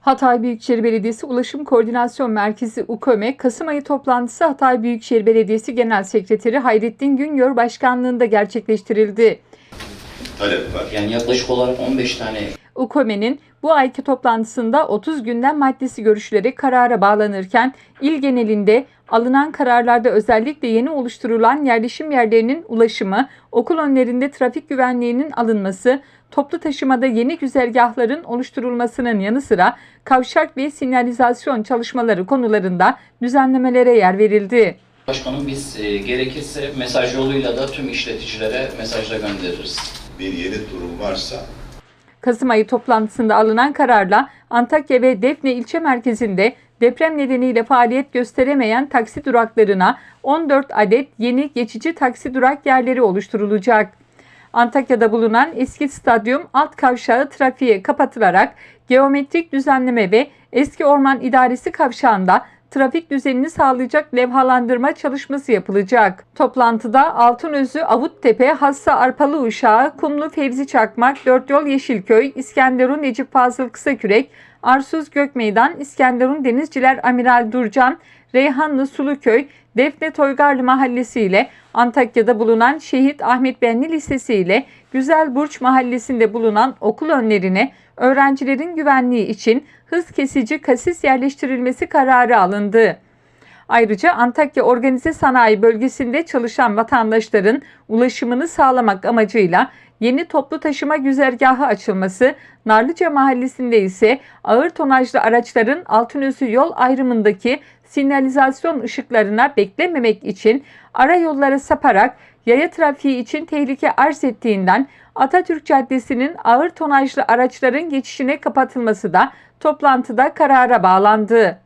Hatay Büyükşehir Belediyesi Ulaşım Koordinasyon Merkezi UKÖME, Kasım ayı toplantısı Hatay Büyükşehir Belediyesi Genel Sekreteri Hayrettin Güngör Başkanlığında gerçekleştirildi. talep var. Yani yaklaşık olarak 15 tane UKÖME'nin bu ayki toplantısında 30 gündem maddesi görüşülerek karara bağlanırken il genelinde alınan kararlarda özellikle yeni oluşturulan yerleşim yerlerinin ulaşımı, okul önlerinde trafik güvenliğinin alınması, toplu taşımada yeni güzergahların oluşturulmasının yanı sıra kavşak ve sinyalizasyon çalışmaları konularında düzenlemelere yer verildi. başkanım biz e, gerekirse mesaj yoluyla da tüm işleticilere mesajla göndeririz. Bir yeni durum varsa Kasım ayı toplantısında alınan kararla Antakya ve Defne ilçe merkezinde deprem nedeniyle faaliyet gösteremeyen taksi duraklarına 14 adet yeni geçici taksi durak yerleri oluşturulacak. Antakya'da bulunan eski stadyum alt kavşağı trafiğe kapatılarak geometrik düzenleme ve eski orman idaresi kavşağında trafik düzenini sağlayacak levhalandırma çalışması yapılacak. Toplantıda Altınözü, Avuttepe, Hassa Arpalı Uşağı, Kumlu Fevzi Çakmak, Dört Yol Yeşilköy, İskenderun Necip Fazıl Kısakürek, Arsuz Gökmeydan, İskenderun Denizciler Amiral Durcan, Reyhanlı Suluköy, Defne Toygarlı Mahallesi ile Antakya'da bulunan Şehit Ahmet Benli Lisesi ile Güzel Burç Mahallesi'nde bulunan okul önlerine öğrencilerin güvenliği için hız kesici kasis yerleştirilmesi kararı alındı. Ayrıca Antakya Organize Sanayi Bölgesi'nde çalışan vatandaşların ulaşımını sağlamak amacıyla yeni toplu taşıma güzergahı açılması, Narlıca Mahallesi'nde ise ağır tonajlı araçların Altınözü yol ayrımındaki sinyalizasyon ışıklarına beklememek için ara yollara saparak yaya trafiği için tehlike arz ettiğinden Atatürk Caddesi'nin ağır tonajlı araçların geçişine kapatılması da toplantıda karara bağlandı.